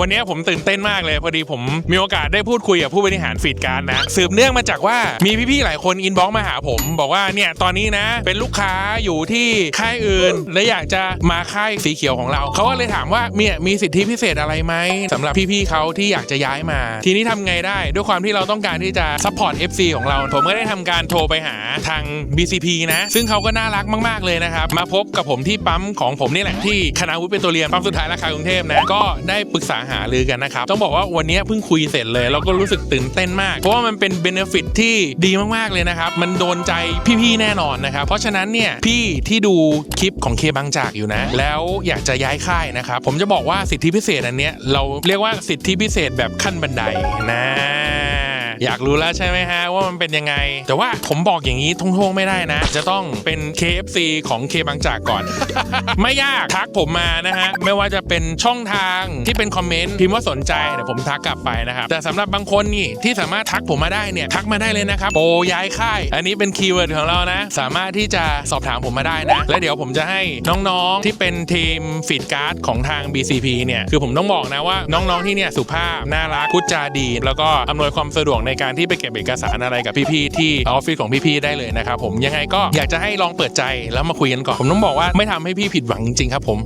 วันนี้ผมตื่นเต้นมากเลยพอดีผมมีโอกาสได้พูดคุยกับผู้บริหารฟีดการ์ดนะสืบเนื่องมาจากว่ามีพี่ๆหลายคนอินบ็อกมาหาผม บอกว่าเนี่ยตอนนี้นะ เป็นลูกค้าอยู่ที่ค่ายอื่น และอยากจะมาค่ายสีเขียวของเรา เขาก็เลยถามว่าเนี่ยมีสิทธิพิเศษอะไรไหมสำหรับพี่ๆเขาที่อยากจะย้ายมา ทีนี้ทำไงได้ด้วยความที่เราต้องการที่จะซัพพอร์ต FC ของเรา ผมก็ได้ทำการโทรไปหาทาง BCP นะ ซึ่งเขาก็น่ารักมากๆเลยนะครับมาพบกับผมที่ปั๊มของผมนี่แหละที่คณะวุฒิเป็นตัวเรียนปั๊มสุดท้ายราคากรุงเทพนะก็ได้ปรึกษาหารือกันนะครับ ต้องบอกว่าวันนี้เพิ่งคุยเสร็จเลย แล้วก็รู้สึกตื่นเต้นมาก เพราะว่ามันเป็นเบนฟิตที่ดีมากๆเลยนะครับ มันโดนใจพี่ๆแน่นอนนะครับ เพราะฉะนั้นเนี่ยพี่ที่ดูคลิปของเคบางจากอยู่นะ แล้วอยากจะย้ายค่ายนะครับ ผมจะบอกว่าสิทธิพิเศษอันเนี้ยเราเรียกว่าสิทธิพิเศษแบบขั้นบันไดนะ อยากรู้แล้วใช่ไหมฮะว่ามันเป็นยังไง แต่ว่าผมบอกอย่างนี้ทงๆไม่ได้นะ จะต้องเป็น KFC ของเคบางจากก่อน ไม่ยากทักผมมานะฮะไม่ว่าจะเป็นช่องทางที่เป็นคอมเมนต์พิมพ์ว่าสนใจเดี๋ยวผมทักกลับไปนะครับแต่สำหรับบางคนนี่ที่สามารถทักผมมาได้เนี่ยทักมาได้เลยนะครับโปรย้ายค่าย อันนี้เป็นคีย์เวิร์ดของเรานะ สามารถที่จะสอบถามผมมาได้นะ และเดี๋ยวผมจะให้น้องๆที่เป็นทีมฟีดการ์ดของทาง BCP เนี่ยคือผมต้องบอกนะว่าน้องๆที่เนี่ยสุภาพน่ารักพูดจาดี แล้วก็อำนวยความสะดวกในการที่ไปเก็บเอกสารอะไรกับพี่ๆที่ออฟฟิศของพี่ๆได้เลยนะครับผมยังไงก็อยากจะให้ลองเปิดใจแล้วมาคุยกันก่อนผมต้องบอกว่าไม่ทำให้พี่ผิดหวังจริงๆครับผม